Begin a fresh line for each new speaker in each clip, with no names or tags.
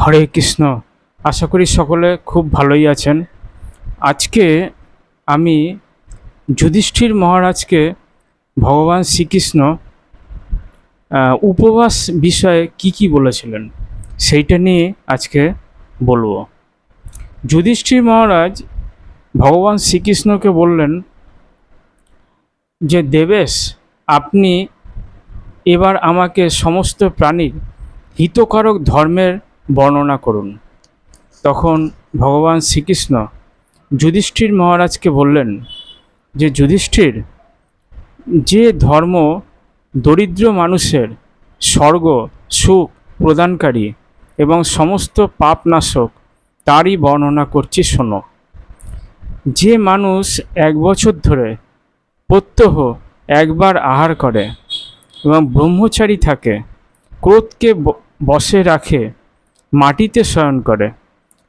হরে কৃষ্ণ। আশা করি সকলে খুব ভালোই আছেন। আজকে আমি যুধিষ্ঠির মহারাজকে ভগবান শ্রীকৃষ্ণ উপবাস বিষয়ে কি কি বলেছিলেন সেইটা নিয়ে আজকে বলব। যুধিষ্ঠির মহারাজ ভগবান শ্রীকৃষ্ণকে বললেন যে, দেবেশ, আপনি এবার আমাকে সমস্ত প্রাণীর হিতকারক ধর্মের বর্ণনা করুন। তখন ভগবান শ্রীকৃষ্ণ যুধিষ্ঠির মহারাজকে বললেন যে, যুধিষ্ঠির, যে ধর্ম দরিদ্র মানুষের স্বর্গ, সুখ প্রদানকারী এবং সমস্ত পাপনাশক, তারই বর্ণনা করছি, শোনো। যে মানুষ এক বছর ধরে প্রত্যহ একবার আহার করে এবং ব্রহ্মচারী থাকে, ক্রোধকে ব- বশে রাখে মাটিতে শয়ন করে,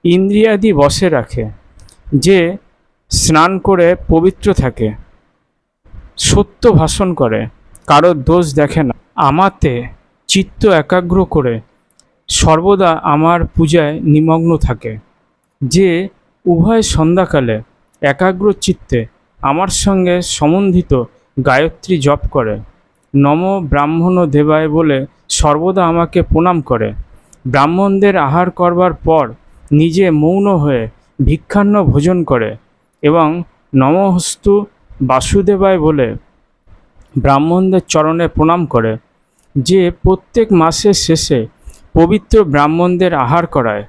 ইন্দ্রিয়াদি বশে রাখে, যে স্নান করে পবিত্র থাকে, সত্য ভাষণ করে, কারও দোষ দেখে না। আমাতে চিত্ত একাগ্র করে সর্বদা আমার পূজায় নিমগ্ন থাকে, যে উভয় সন্ধ্যাকালে একাগ্র চিত্তে আমার সঙ্গে সম্বন্ধিত গায়ত্রী জপ করে, নম ব্রাহ্মণ দেবায় বলে সর্বদা আমাকে প্রণাম করে ব্রাহ্মণদের আহার করবার পর নিজে মৌন হয়ে ভিক্ষান্ন ভোজন করে এবং নমহস্তু বাসুদেবায় বলে ব্রাহ্মণদের চরণে প্রণাম করে, যে প্রত্যেক মাসের শেষে পবিত্র ব্রাহ্মণদের আহার করায়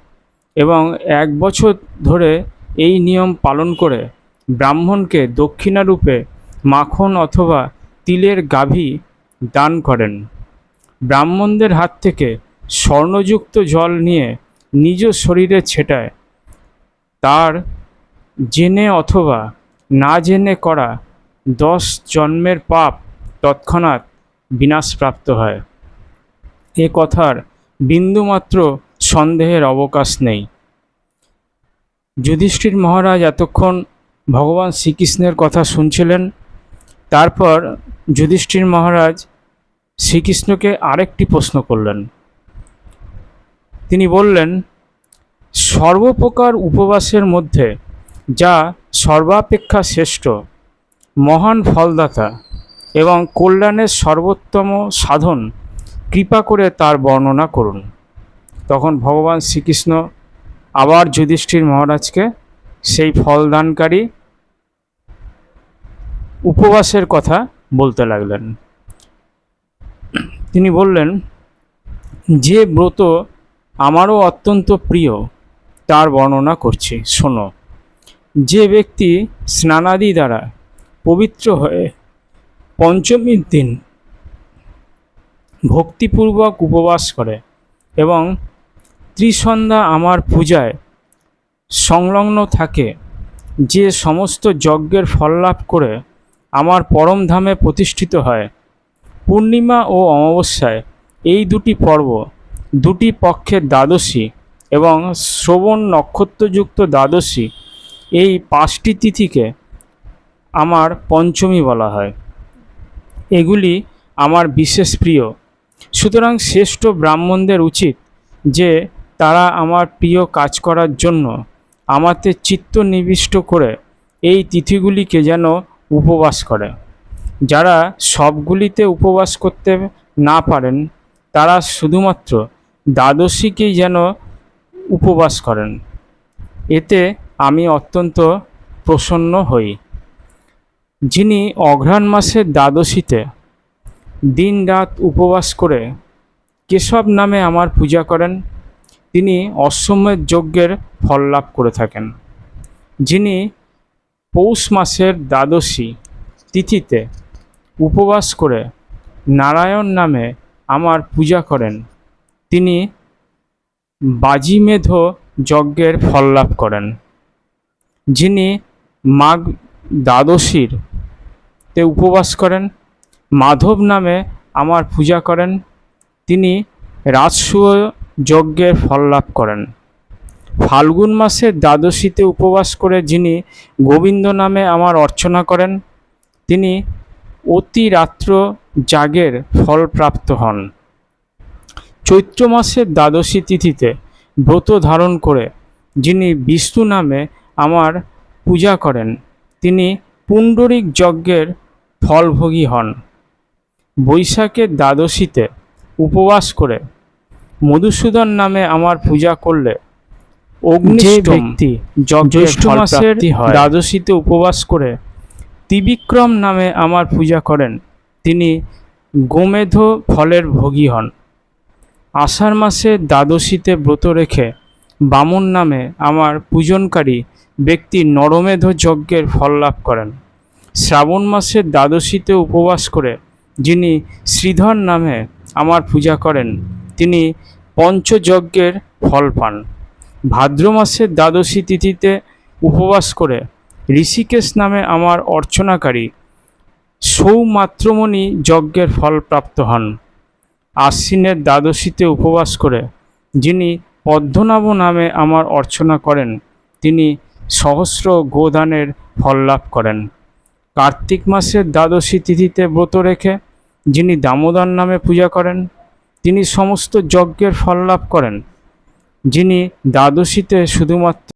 এবং এক বছর ধরে এই নিয়ম পালন করে ব্রাহ্মণকে দক্ষিণারূপে মাখন অথবা তিলের গাভী দান করেন। ব্রাহ্মণদের হাত থেকে স্বর্ণযুক্ত জল নিয়ে নিজ শরীরে ছেটায়। তার জেনে অথবা না জেনে করা দশ জন্মের পাপ তৎক্ষণাৎ বিনাশপ্রাপ্ত হয়। এ কথার বিন্দুমাত্র সন্দেহের অবকাশ নেই। যুধিষ্ঠির মহারাজ এতক্ষণ ভগবান শ্রীকৃষ্ণের কথা শুনছিলেন। তারপর যুধিষ্ঠির মহারাজ শ্রীকৃষ্ণকে আরেকটি প্রশ্ন করলেন। তিনি বললেন, সর্বপ্রকার উপবাসের মধ্যে যা সর্বাপেক্ষা শ্রেষ্ঠ, মহান ফলদাতা এবং কল্যাণের সর্বোত্তম সাধন, কৃপা করে তার বর্ণনা করুন। তখন ভগবান শ্রীকৃষ্ণ আবার যুধিষ্ঠির মহারাজকে সেই ফলদানকারী উপবাসের কথা বলতে লাগলেন। তিনি বললেন, যে ব্রত আমারও অত্যন্ত প্রিয়, তার বর্ণনা করছি। শোনো, যে ব্যক্তি স্নানাদি দ্বারা পবিত্র হয়ে পঞ্চমীর দিন ভক্তিপূর্বক উপবাস করে এবং ত্রিসন্ধ্যা আমার পূজায় সংলগ্ন থাকে, যে সমস্ত যজ্ঞের ফল লাভ করে আমার পরম ধামে প্রতিষ্ঠিত হয়, পূর্ণিমা ও অমাবস্যায় এই দুটি পর্ব দুটি পক্ষের দ্বাদশী এবং শ্রবণ নক্ষত্রযুক্ত দ্বাদশী, এই পাঁচটি তিথিকে আমার পঞ্চমী বলা হয়। এগুলি আমার বিশেষ প্রিয়। সুতরাং শ্রেষ্ঠ ব্রাহ্মণদের উচিত যে তারা আমার প্রিয় কাজ করার জন্য আমাতে চিত্ত নিবিষ্ট করে এই তিথিগুলিকে যেন উপবাস করে। যারা সবগুলিতে উপবাস করতে না পারেন, তারা শুধুমাত্র দ্বাদশীকেই যেন উপবাস করেন। এতে আমি অত্যন্ত প্রসন্ন হই। যিনি অঘ্রাণ মাসের দ্বাদশীতে দিন রাত উপবাস করে কেশব নামে আমার পূজা করেন, তিনি অশ্বমেধ যজ্ঞের ফল লাভ করে থাকেন। যিনি পৌষ মাসের দ্বাদশী তিথিতে উপবাস করে নারায়ণ নামে আমার পূজা করেন তিনি বাজিমেধ যজ্ঞের ফল লাভ করেন। যিনি মাঘ দ্বাদশীর তে উপবাস করেন, মাধব নামে আমার পূজা করেন, তিনি রাজসূয় যজ্ঞের ফল লাভ করেন। ফাল্গুন মাসের দ্বাদশীতে উপবাস করে যিনি গোবিন্দ নামে আমার অর্চনা করেন, তিনি অতি রাত্র যাগের ফল প্রাপ্ত হন। চৈত্র মাসের দ্বাদশী তিথিতে ব্রত ধারণ করে যিনি বিষ্ণু নামে আমার পূজা করেন তিনি পুণ্ডরিক যজ্ঞের ফলভোগী হন। বৈশাখের দ্বাদশীতে উপবাস করে মধুসূদন নামে আমার পূজা করলে অগ্নিষ্ঠ ব্যক্তি জ্যৈষ্ঠ মাসের দ্বাদশীতে উপবাস করে ত্রিবিক্রম নামে আমার পূজা করেন তিনি গোমেধ ফলের ভোগী হন। আষাঢ় মাসে দ্বাদশীতে ব্রত রেখে বামন নামে আমার পূজনকারী ব্যক্তি নরমেধ যজ্ঞের ফল লাভ করেন। শ্রাবণ মাসের দ্বাদশীতে উপবাস করে যিনি শ্রীধর নামে আমার পূজা করেন, তিনি পঞ্চযজ্ঞের ফল পান। ভাদ্র মাসের দ্বাদশী তিথিতে উপবাস করে ঋষিকেশ নামে আমার অর্চনাকারী সৌমাত্রমণি যজ্ঞের ফল প্রাপ্ত হন। আশ্বিনের দ্বাদশীতে উপবাস করে, যিনি পদ্মনাভ নামে আমার অর্চনা করেন, তিনি সহস্র গোদানের ফল লাভ করেন। কার্তিক মাসের দ্বাদশী তিথিতে ব্রত রেখে, যিনি দামোদর নামে পূজা করেন, তিনি সমস্ত যজ্ঞের ফল লাভ করেন, যিনি দ্বাদশীতে শুধুমাত্র